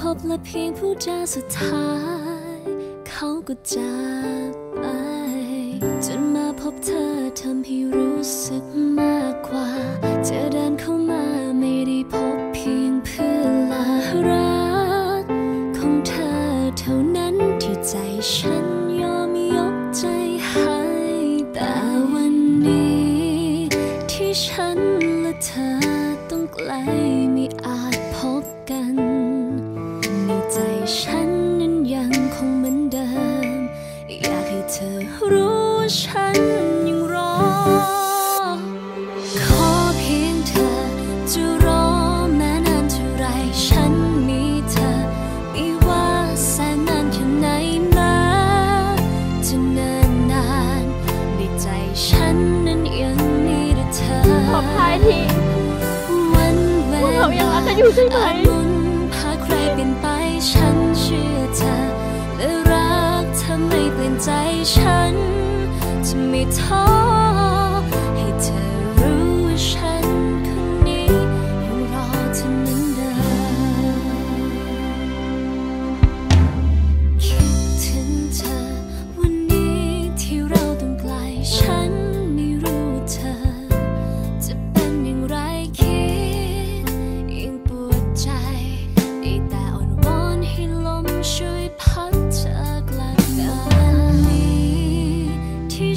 พบและเพียงผู้จาสุดท้าย เขาก็จากไป จนมาพบเธอทำให้รู้สึกมากกว่าจะเดินเข้ามาไม่ได้พบเพียงเพื่อนลารัก ของเธอเท่านั้นที่ใจฉันยอมยกใจให้แต่วันนี้ ที่ฉันและเธอต้องไกลไม่อาจพบกัน ผมพายทีพวกเขายังรักกันอยู่ใช่ไหมฉันเชื่อเธอและรักเธอไม่เปลี่ยนใจฉันจะไม่ท้อ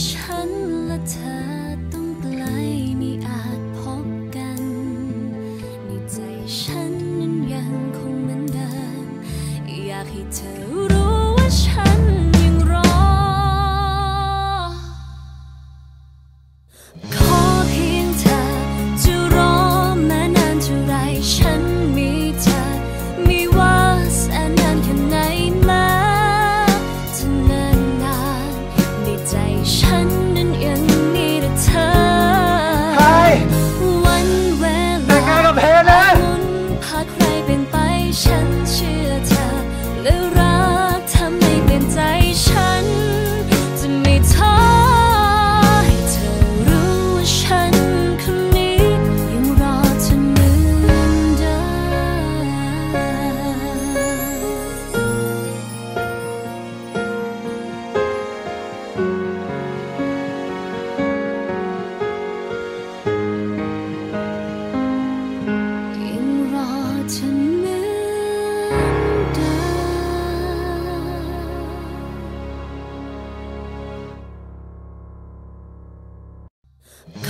是。在颤抖。Come